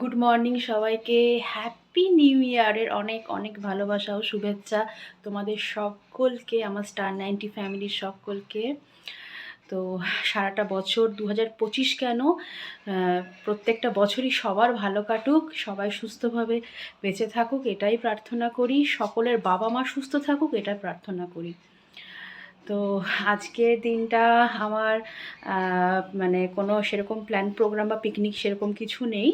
Good morning সবাইকে। Happy new ইয়ারের অনেক অনেক ভালোবাসা ও শুভেচ্ছা তোমাদের সকলকে, আমার স্টার নাইনটি ফ্যামিলির সকলকে। তো সারাটা বছর দু হাজার পঁচিশ কেন? প্রত্যেকটা বছরই সবার ভালো কাটুক, সবাই সুস্থভাবে বেঁচে থাকুক, এটাই প্রার্থনা করি। সকলের বাবা মা সুস্থ থাকুক, এটাই প্রার্থনা করি। তো আজকের দিনটা আমার মানে কোনো সেরকম প্ল্যান প্রোগ্রাম বা পিকনিক সেরকম কিছু নেই।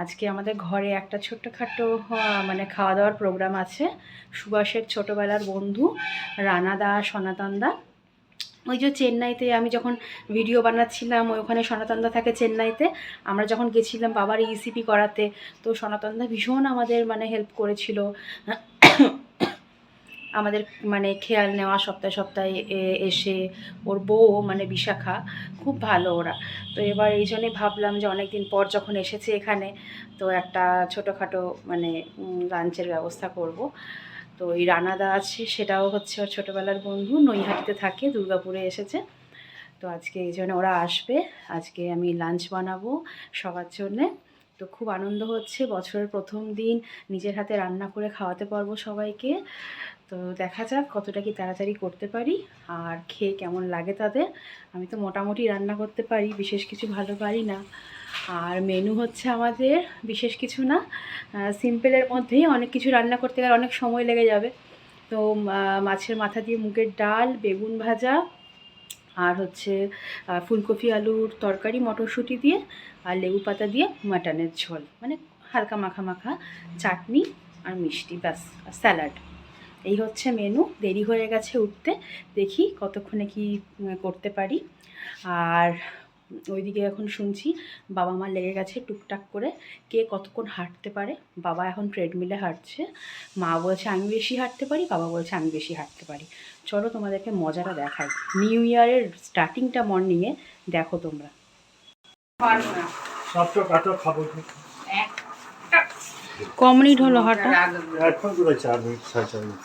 আজকে আমাদের ঘরে একটা ছোট্টখাটো মানে খাওয়া দাওয়ার প্রোগ্রাম আছে। সুভাষের ছোটোবেলার বন্ধু, রানা দা, সনাতন দা। ওই যে চেন্নাইতে আমি যখন ভিডিও বানাচ্ছিলাম, ওই ওখানে সনাতনদা থাকে চেন্নাইতে। আমরা যখন গেছিলাম বাবার ইসিপি করাতে, তো সনাতনদা ভীষণ আমাদের মানে হেল্প করেছিল। আমাদের মানে খেয়াল নেওয়া সপ্তাহে সপ্তাহে এসে ওর বউ মানে বিশাখা, খুব ভালো ওরা। তো এবার এই জন্যে ভাবলাম যে অনেক দিন পর যখন এসেছে এখানে, তো একটা ছোটোখাটো মানে লাঞ্চের ব্যবস্থা করব। তো এই রানাদা আছে, সেটাও হচ্ছে ওর ছোটোবেলার বন্ধু, নৈহাটিতে থাকে, দুর্গাপুরে এসেছে। তো আজকে এই জন্য ওরা আসবে। আজকে আমি লাঞ্চ বানাবো সবার জন্যে। তো খুব আনন্দ হচ্ছে। বছরের প্রথম দিন নিজের হাতে রান্না করে খাওয়াতে পারব সবাইকে। তো দেখা যাক কতটা কি তাড়াতাড়ি করতে পারি আর খেয়ে কেমন লাগে তাদের। আমি তো মোটামুটি রান্না করতে পারি, বিশেষ কিছু ভালো পারি না। আর মেনু হচ্ছে আমাদের বিশেষ কিছু না সিম্পলের মধ্যেই অনেক কিছু রান্না করতে গেলে অনেক সময় লেগে যাবে। তো মাছের মাথা দিয়ে মুগের ডাল, বেগুন ভাজা আর হচ্ছে ফুলকপি, আলুর তরকারি, মটরশুঁটি দিয়ে আর লেবু পাতা দিয়ে মাটনের ঝোল। মানে হালকা মাখা মাখা চাটনি আর মিষ্টি, ব্যাস, আর স্যালাড। এই হচ্ছে মেনু। দেরি হয়ে গেছে উঠতে। দেখি কতক্ষণে কি করতে পারি। আর ওইদিকে এখন শুনছি বাবা মা লেগে গেছে টুকটাক করে। কে কতক্ষণ হাঁটতে পারে? বাবা এখন ট্রেডমিলে হাঁটছে। মা বলছে আমি বেশি হাঁটতে পারি? বাবা বলছে আমি বেশি হাঁটতে পারি। চলো তোমাদেরকে মজাটা দেখাই। নিউ ইয়ারের স্টার্টিংটা মর্নিংয়ে দেখো তোমরা। ক? মিনিট হলো হাঁটা। এখন চার মিনিট সাড়ে চার মিনিট।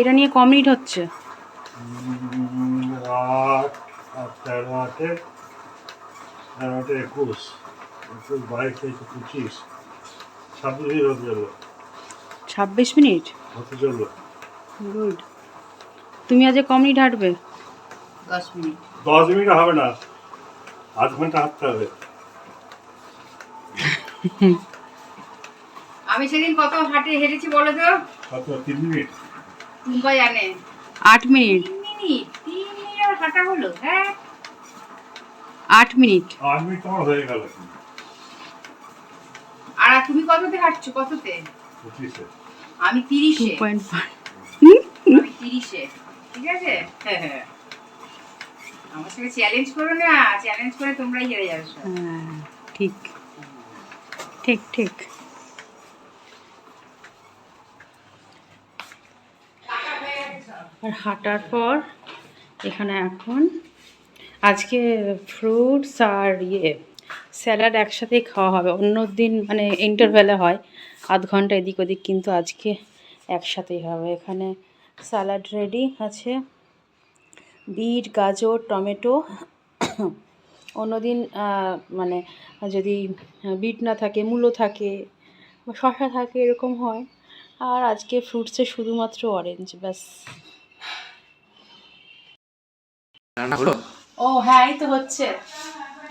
এটা নিয়ে ক মিনিট হচ্ছে? আট আর তেরো আটে তেরো আটে একুশ একুশ বাইশ তেইশ পঁচিশ ছাব্বিশ হতে চলল ছাব্বিশ মিনিট? হতে চলল। গুড। তুমি আজ ক মিনিট হাঁটবে? দশ মিনিট। দশ মিনিট হবে না। আধ ঘণ্টা হাঁটতে হবে। আমি সেদিন কত হাঁটে হেঁটেছি বলো তো? কত? তিন মিনিট। টুম্পা জানে? আট মিনিট। মিনিট তিন মিনিট আর হাঁটা হলো হ্যাঁ। আট মিনিট। আট মিনিট তোমার হয়ে গেল। আর তুমি কততে হাঁটছো কততে? আমি তিরিশে। আমি তিরিশে ঠিক আছে? হ্যাঁ হ্যাঁ। আমার সঙ্গে চ্যালেঞ্জ করো না চ্যালেঞ্জ করে তোমরাই হেরে যাবে হ্যাঁ ঠিক। ঠিক ঠিক। আর হাঁটার পর এখানে এখন আজকে ফ্রুটস আর ইয়ে স্যালাড একসাথেই খাওয়া হবে। অন্য দিন মানে ইন্টারভেলে হয়, আধ ঘণ্টা এদিক ওদিক কিন্তু আজকে একসাথেই হবে। এখানে স্যালাড রেডি আছে, বিট, গাজর, টমেটো। অন্যদিন মানে যদি বিট না থাকে, মূলো থাকে শশা থাকে, এরকম হয়। আর আজকে ফ্রুটসে শুধুমাত্র অরেঞ্জ ব্যাস। রান্না হলো ও হ্যাঁ এই তো হচ্ছে।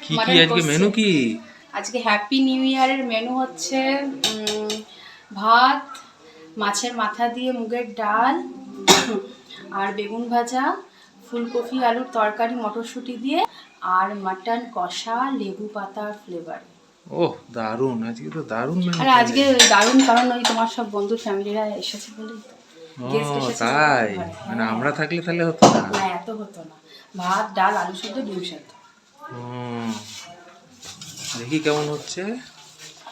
কি কি আজকে মেনু কি? আজকে হ্যাপি নিউ ইয়ারের মেনু হচ্ছে ভাত মাছের মাথা দিয়ে মুগের ডাল আর বেগুন ভাজা ফুলকপি আলুর তরকারি মটরশুঁটি দিয়ে আর মাটন কষা লেবু পাতার ফ্লেভার ওহ দারুণ। আজকে তো দারুণ আর আজকে দারুণ কারণ ওই তোমার সব বন্ধু ফ্যামিলিরা এসেছে বলেই তো। ও তাই। মানে। আমরা থাকলে তাহলে হতো না? না এত হতো না। ভাত ডাল আলু সেদ্ধ ডিম সেদ্ধ। দেখি কেমন হচ্ছে।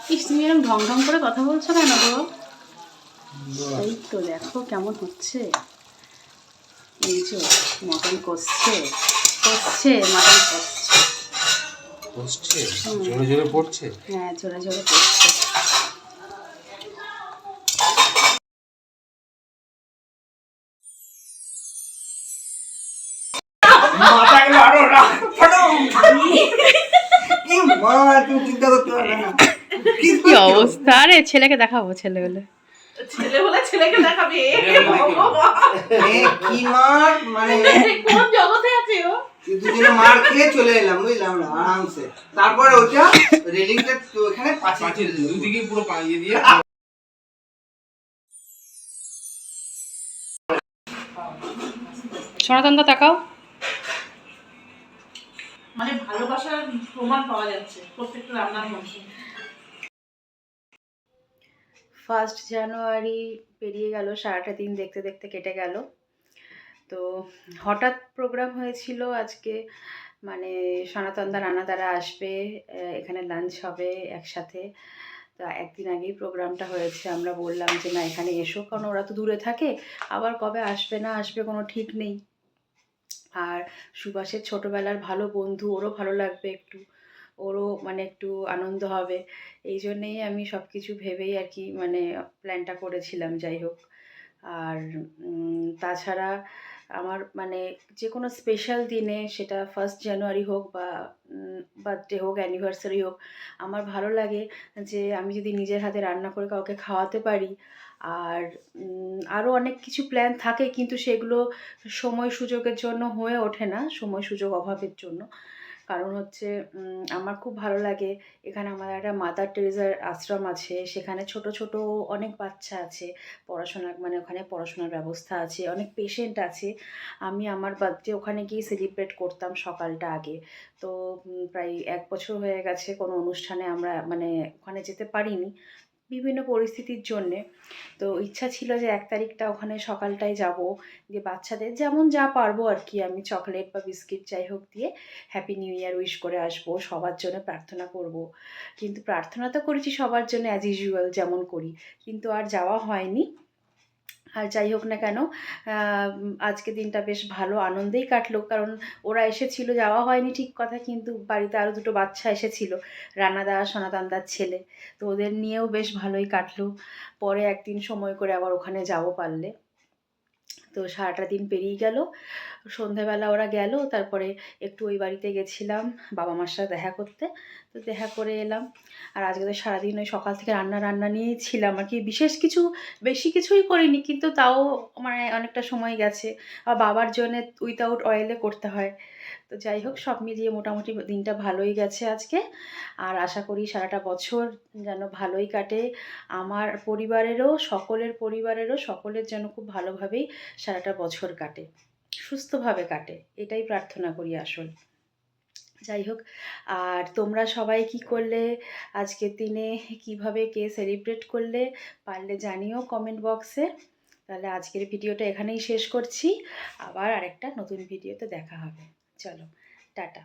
ইস তুমি এরকম ঢং ঢং করে কথা বলছো কেন গো? এই তো দেখো কেমন হচ্ছে। এই যে মটন কষছে। কষছে মটন কষছে। বসছে জোরে জোরে পড়ছে? হ্যাঁ ঝরে ঝরে কষছে কি মা তুমি চিন্তা করতে পারবে না। কি অবস্থা? আরে ছেলেকে দেখাবো ছেলে হলে ছেলে হলে ছেলেকে দেখাবে? এ এ কি মার মানে কোন জগতে আছে ও? দুজনে মার খেয়ে চলে এলাম বুঝলাম না আরামসে। তারপরে ওটা রেলিংটা। দুদিকে পুরো পাইয়ে দিয়ে সনাতন দা তাকাও। ভালোবাসার প্রমাণ পাওয়া যাচ্ছে প্রত্যেকটা রান্নার মধ্যে। ফার্স্ট জানুয়ারি পেরিয়ে গেল, সারাটা দিন দেখতে দেখতে কেটে গেল। তো হঠাৎ প্রোগ্রাম হয়েছিল আজকে মানে সনাতনদা রানাদারা আসবে এখানে লাঞ্চ হবে একসাথে। তা একদিন আগেই প্রোগ্রামটা হয়েছে, আমরা বললাম যে না, এখানে এসো, কারণ ওরা তো দূরে থাকে, আবার কবে আসবে না আসবে কোনো ঠিক নেই। আর সুভাষের ছোটোবেলার ভালো বন্ধু, ওরও ভালো লাগবে একটু, ওরও মানে একটু আনন্দ হবে। এই জন্যেই আমি সব কিছু ভেবেই আর কি মানে প্ল্যানটা করেছিলাম, যাই হোক। আর তাছাড়া আমার মানে যে কোনো স্পেশাল দিনে সেটা ফার্স্ট জানুয়ারি হোক বা বার্থডে হোক অ্যানিভার্সারি হোক, আমার ভালো লাগে যে আমি যদি নিজের হাতে রান্না করে কাউকে খাওয়াতে পারি আর আরও অনেক কিছু প্ল্যান থাকে কিন্তু সেগুলো সময় সুযোগের জন্য হয়ে ওঠে না, সময় সুযোগ অভাবের জন্য। কারণ হচ্ছে আমার খুব ভালো লাগে। এখানে আমাদের একটা মাদার টেরেজার আশ্রম আছে, সেখানে ছোট ছোট অনেক বাচ্চা আছে। পড়াশোনা মানে ওখানে পড়াশোনার ব্যবস্থা আছে, অনেক পেশেন্ট আছে। আমি আমার বার্থডে ওখানে গিয়ে সেলিব্রেট করতাম সকালটা আগে। তো প্রায় এক বছর হয়ে গেছে কোনো অনুষ্ঠানে আমরা মানে ওখানে যেতে পারিনি। বিভিন্ন পরিস্থিতির জন্যে। তো ইচ্ছা ছিল যে এক তারিখটা ওখানে সকালটায় যাব যে বাচ্চাদের যেমন যা পারব আর কি, আমি চকলেট বা বিস্কিট যাই হোক দিয়ে হ্যাপি নিউ ইয়ার উইশ করে আসব, সবার জন্য প্রার্থনা করব। কিন্তু প্রার্থনা তো করেছি সবার জন্য অ্যাজ ইউজুয়াল যেমন করি, কিন্তু আর যাওয়া হয়নি। আর যাই হোক না কেন আজকে দিনটা বেশ ভালো, আনন্দেই কাটলো। কারণ ওরা এসেছিল, যাওয়া হয়নি ঠিক কথা, কিন্তু বাড়িতে আরও দুটো বাচ্চা এসেছিল, রানাদা সনাতনদার ছেলে। তো ওদের নিয়েও বেশ ভালোই কাটলো। পরে একদিন সময় করে আবার ওখানে যাব পারলে। তো সারাটা দিন পেরিয়ে গেল। সন্ধেবেলা ওরা গেল, তারপরে একটু ওই বাড়িতে গেছিলাম বাবা মার সাথে দেখা করতে। তো দেখা করে এলাম। আর আজকে তো সারাদিন ওই সকাল থেকে রান্না রান্না নিয়েই ছিলাম আর কি। বিশেষ কিছু, বেশি কিছুই করিনি, কিন্তু তাও মানে অনেকটা সময় গেছে। আর বাবার জন্যে উইথাউট অয়েলে করতে হয়। তো যাই হোক, সব মিলিয়ে মোটামুটি দিনটা ভালোই গেছে আজকে। আর আশা করি সারাটা বছর যেন ভালোই কাটে। আমার পরিবারেরও, সকলের পরিবারেরও, সকলের যেন খুব ভালোভাবেই সারাটা বছর কাটে। সুস্থভাবে কাটে, এটাই প্রার্থনা করি আসল। যাই হোক, আর তোমরা সবাই কি করলে? আজকের দিনে কীভাবে কে সেলিব্রেট করলে? পারলে জানিও কমেন্ট বক্সে। তাহলে আজকের ভিডিওটা এখানেই শেষ করছি। আবার আরেকটা নতুন ভিডিওতে দেখা হবে। চলো টাটা